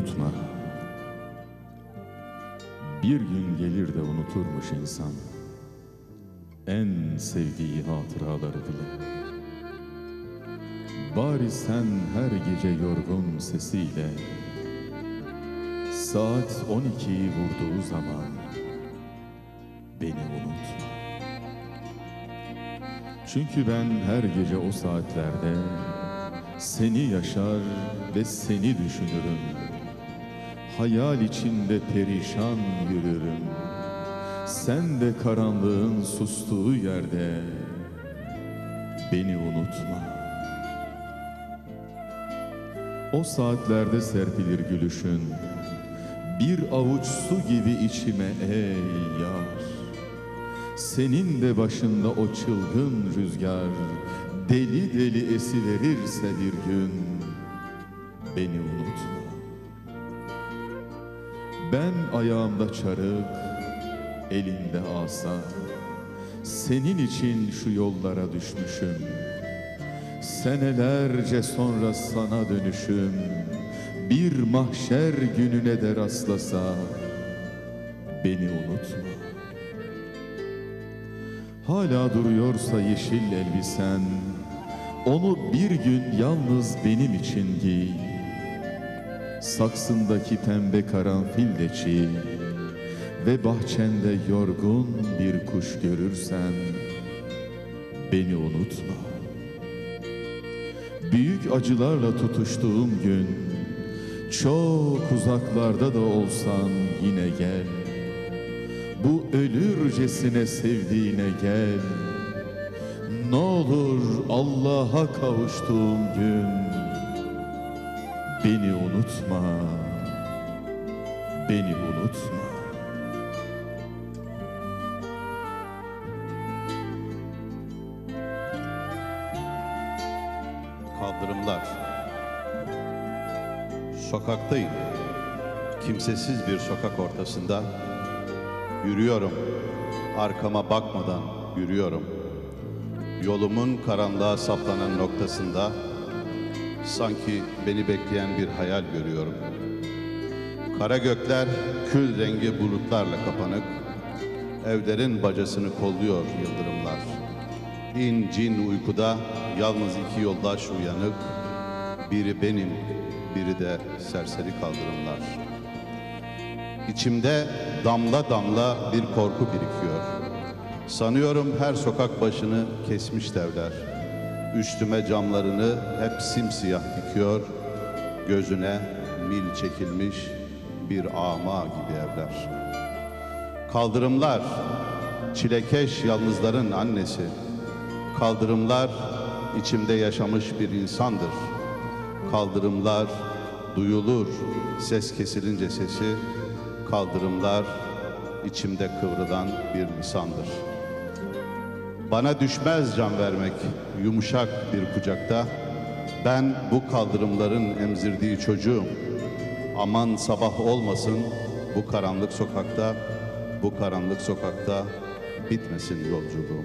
unutma. Bir gün gelir de unuturmuş insan. En sevdiği hatıraları bile. Bari sen her gece yorgun sesiyle Saat 12'yi vurduğu zaman beni unutma. Çünkü ben her gece o saatlerde seni yaşar ve seni düşünürüm. Hayal içinde perişan yürürüm. Sen de karanlığın sustuğu yerde beni unutma. O saatlerde serpilir gülüşün. Bir avuç su gibi içime ey yar. Senin de başında o çılgın rüzgar deli deli esiverirse bir gün beni unutma. Ben ayağımda çarık, elimde asa, senin için şu yollara düşmüşüm. Senelerce sonra sana dönüşüm, bir mahşer gününe de rastlasa beni unutma. Hala duruyorsa yeşil elbisen, onu bir gün yalnız benim için giy. Saksındaki pembe karanfil de çiğ ve bahçende yorgun bir kuş görürsen beni unutma. Büyük acılarla tutuştuğum gün çok uzaklarda da olsan yine gel. Bu ölürcesine sevdiğine gel. Ne olur Allah'a kavuştuğum gün beni unutma. Beni unutma. Kaldırımlar. Sokaktayım. Kimsesiz bir sokak ortasında. Yürüyorum. Arkama bakmadan yürüyorum. Yolumun karanlığa saplanan noktasında sanki beni bekleyen bir hayal görüyorum. Kara gökler kül rengi bulutlarla kapanık. Evlerin bacasını kolluyor yıldırımlar. İn cin uykuda yalnız iki yoldaş uyanık. Biri benim, biri de serseri kaldırımlar. İçimde damla damla bir korku birikiyor. Sanıyorum her sokak başını kesmiş devler. Üstüme camlarını hep simsiyah dikiyor. Gözüne mil çekilmiş bir ama gibi evler. Kaldırımlar, çilekeş yalnızların annesi. Kaldırımlar içimde yaşamış bir insandır. Kaldırımlar duyulur, ses kesilince sesi. Kaldırımlar içimde kıvrılan bir lisandır. Bana düşmez can vermek yumuşak bir kucakta. Ben bu kaldırımların emzirdiği çocuğum. Aman sabah olmasın bu karanlık sokakta, bu karanlık sokakta bitmesin yolculuğum.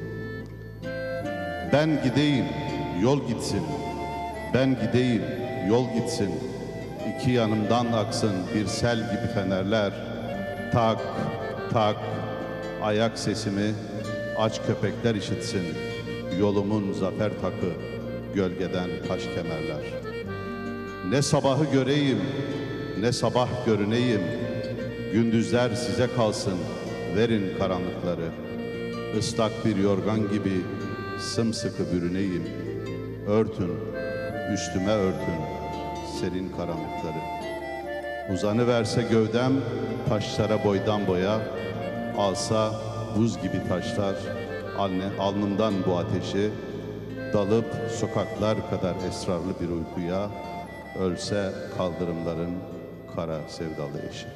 Ben gideyim, yol gitsin. Ben gideyim, yol gitsin. İki yanımdan aksın bir sel gibi fenerler. Tak, tak, ayak sesimi aç köpekler işitsin. Yolumun zafer takı, gölgeden taş kemerler. Ne sabahı göreyim, ne sabah görüneyim. Gündüzler size kalsın, verin karanlıkları. Islak bir yorgan gibi sımsıkı bürüneyim. Örtün, üstüme örtün serin karanlıkları. Uzanı verse gövdem taşlara boydan boya, alsa buz gibi taşlar alnı, alnımdan bu ateşi, dalıp sokaklar kadar esrarlı bir uykuya, ölse kaldırımların kara sevdalı eşi.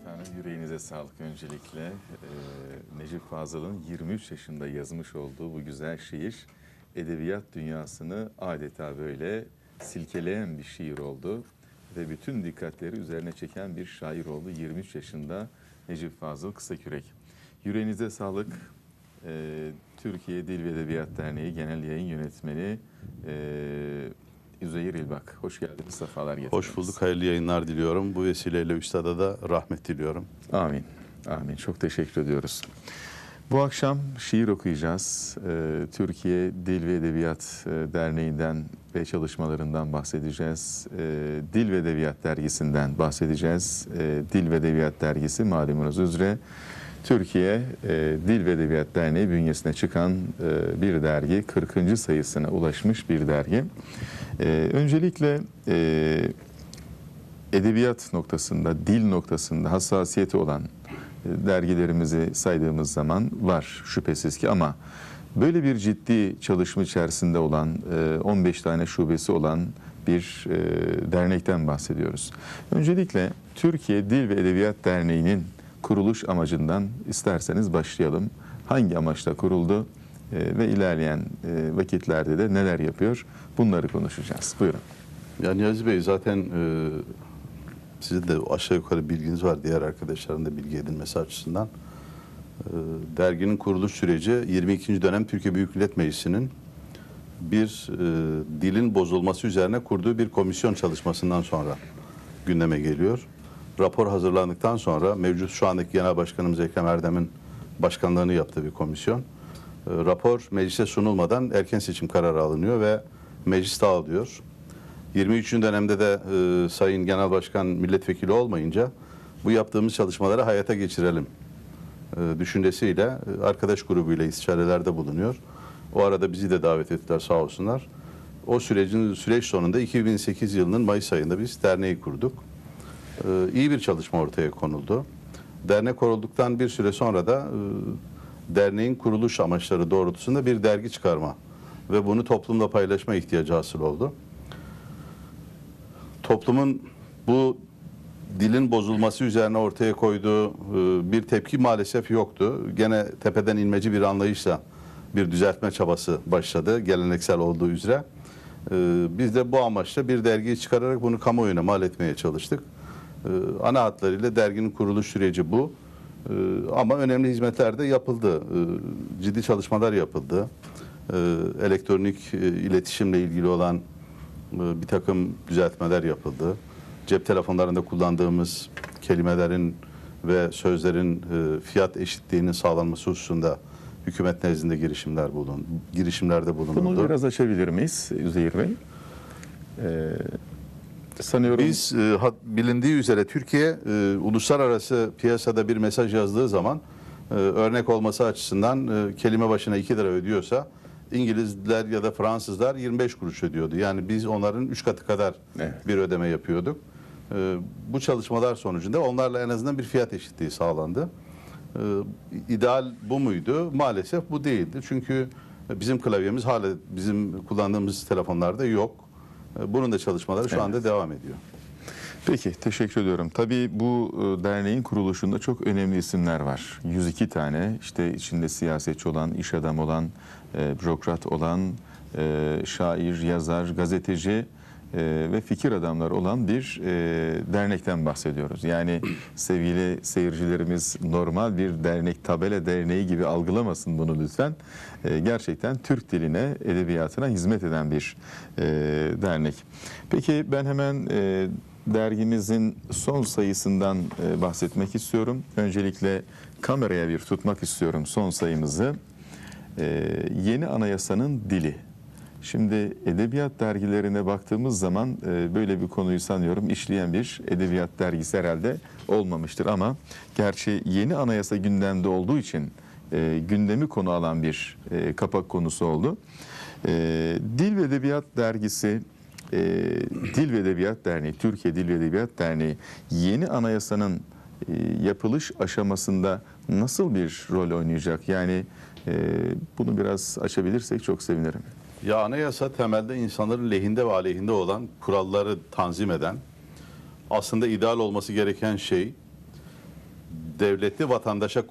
Efendim yüreğinize sağlık öncelikle. Ee, Necip Fazıl'ın 23 yaşında yazmış olduğu bu güzel şiir edebiyat dünyasını adeta böyle silkeleyen bir şiir oldu ve bütün dikkatleri üzerine çeken bir şair oldu 23 yaşında Necip Fazıl Kısakürek. Yüreğinize sağlık. e, Türkiye Dil ve Edebiyat Derneği Genel Yayın Yönetmeni e, Üzeyir İlbak. Hoş geldiniz, sefalar getirdiniz. Hoş bulduk, hayırlı yayınlar diliyorum. Bu vesileyle üstada da rahmet diliyorum. Amin. Amin. Çok teşekkür ediyoruz. Bu akşam şiir okuyacağız. Ee, Türkiye Dil ve Edebiyat e, Derneği'nden ve çalışmalarından bahsedeceğiz. Ee, Dil ve Edebiyat Dergisi'nden bahsedeceğiz. Ee, Dil ve Edebiyat Dergisi malumunuz üzere Türkiye e, Dil ve Edebiyat Derneği bünyesine çıkan e, bir dergi. 40. sayısına ulaşmış bir dergi. Öncelikle edebiyat noktasında, dil noktasında hassasiyeti olan dergilerimizi saydığımız zaman var şüphesiz ki ama böyle bir ciddi çalışma içerisinde olan e, 15 tane şubesi olan bir e, dernekten bahsediyoruz. Öncelikle Türkiye Dil ve Edebiyat Derneği'nin kuruluş amacından isterseniz başlayalım. Hangi amaçla kuruldu e, ve ilerleyen e, vakitlerde de neler yapıyor bunları konuşacağız. Buyurun. Yani Niyazi Bey zaten e, sizin de aşağı yukarı bilginiz var diğer arkadaşların da bilgi edinmesi açısından. E, derginin kuruluş süreci 22. dönem Türkiye Büyük Millet Meclisi'nin bir e, dilin bozulması üzerine kurduğu bir komisyon çalışmasından sonra gündeme geliyor. Rapor hazırlandıktan sonra mevcut şu andaki Genel Başkanımız Ekrem Erdem'in başkanlığını yaptığı bir komisyon. E, rapor meclise sunulmadan erken seçim kararı alınıyor ve meclis dağılıyor. 23. dönemde de e, Sayın Genel Başkan milletvekili olmayınca bu yaptığımız çalışmaları hayata geçirelim e, düşüncesiyle e, arkadaş grubuyla istişarelerde bulunuyor. O arada bizi de davet ettiler sağ olsunlar. O sürecin süreç sonunda 2008 yılının Mayıs ayında biz derneği kurduk. E, iyi bir çalışma ortaya konuldu. Dernek kurulduktan bir süre sonra da e, derneğin kuruluş amaçları doğrultusunda bir dergi çıkarma ve bunu toplumla paylaşma ihtiyacı hasıl oldu toplumun bu dilin bozulması üzerine ortaya koyduğu e, bir tepki maalesef yoktu. Gene tepeden inmeci bir anlayışla bir düzeltme çabası başladı geleneksel olduğu üzere. E, Biz de bu amaçla bir dergiyi çıkararak bunu kamuoyuna mal etmeye çalıştık. E, Ana hatlarıyla derginin kuruluş süreci bu. Ama önemli hizmetler de yapıldı. Ciddi çalışmalar yapıldı. Elektronik iletişimle ilgili olan bir takım düzeltmeler yapıldı. Cep telefonlarında kullandığımız kelimelerin ve sözlerin e, fiyat eşitliğinin sağlanması hususunda hükümet nezdinde girişimler bulun, girişimlerde Bunu bulunuldu. biraz açabilir miyiz Üzeyir Bey? Ee, sanıyorum Biz e, bilindiği üzere Türkiye e, uluslararası piyasada bir mesaj yazdığı zaman e, örnek olması açısından e, kelime başına 2 lira ödüyorsa İngilizler ya da Fransızlar 25 kuruş ödüyordu. Yani biz onların 3 katı kadar Evet. bir ödeme yapıyorduk. E, bu çalışmalar sonucunda onlarla en azından bir fiyat eşitliği sağlandı. E, ideal bu muydu? Maalesef bu değildi. Çünkü bizim klavyemiz hala bizim kullandığımız telefonlarda yok. E, Bunun da çalışmaları şu Evet. anda devam ediyor. Peki teşekkür ediyorum. Tabii bu e, derneğin kuruluşunda çok önemli isimler var. 102 tane işte içinde siyasetçi olan, iş adamı olan, e, bürokrat olan, e, şair, yazar, gazeteci e, ve fikir adamları olan bir e, dernekten bahsediyoruz. Yani sevgili seyircilerimiz normal bir dernek, tabela derneği gibi algılamasın bunu lütfen. E, gerçekten Türk diline, edebiyatına hizmet eden bir e, dernek. Peki ben hemen e, dergimizin son sayısından e, bahsetmek istiyorum. Öncelikle kameraya bir tutmak istiyorum son sayımızı. E, yeni Anayasanın Dili. Şimdi edebiyat dergilerine baktığımız zaman e, böyle bir konuyu sanıyorum işleyen bir edebiyat dergisi herhalde olmamıştır ama gerçi yeni anayasa gündemde olduğu için gündemi konu alan bir kapak konusu oldu. Dil ve Edebiyat Dergisi e, Dil ve Edebiyat Derneği, Türkiye Dil ve Edebiyat Derneği yeni anayasanın e, yapılış aşamasında nasıl bir rol oynayacak? Yani e, bunu biraz açabilirsek çok sevinirim. Ya anayasa temelde insanların lehinde ve aleyhinde olan kuralları tanzim eden, aslında ideal olması gereken şey devletli vatandaşa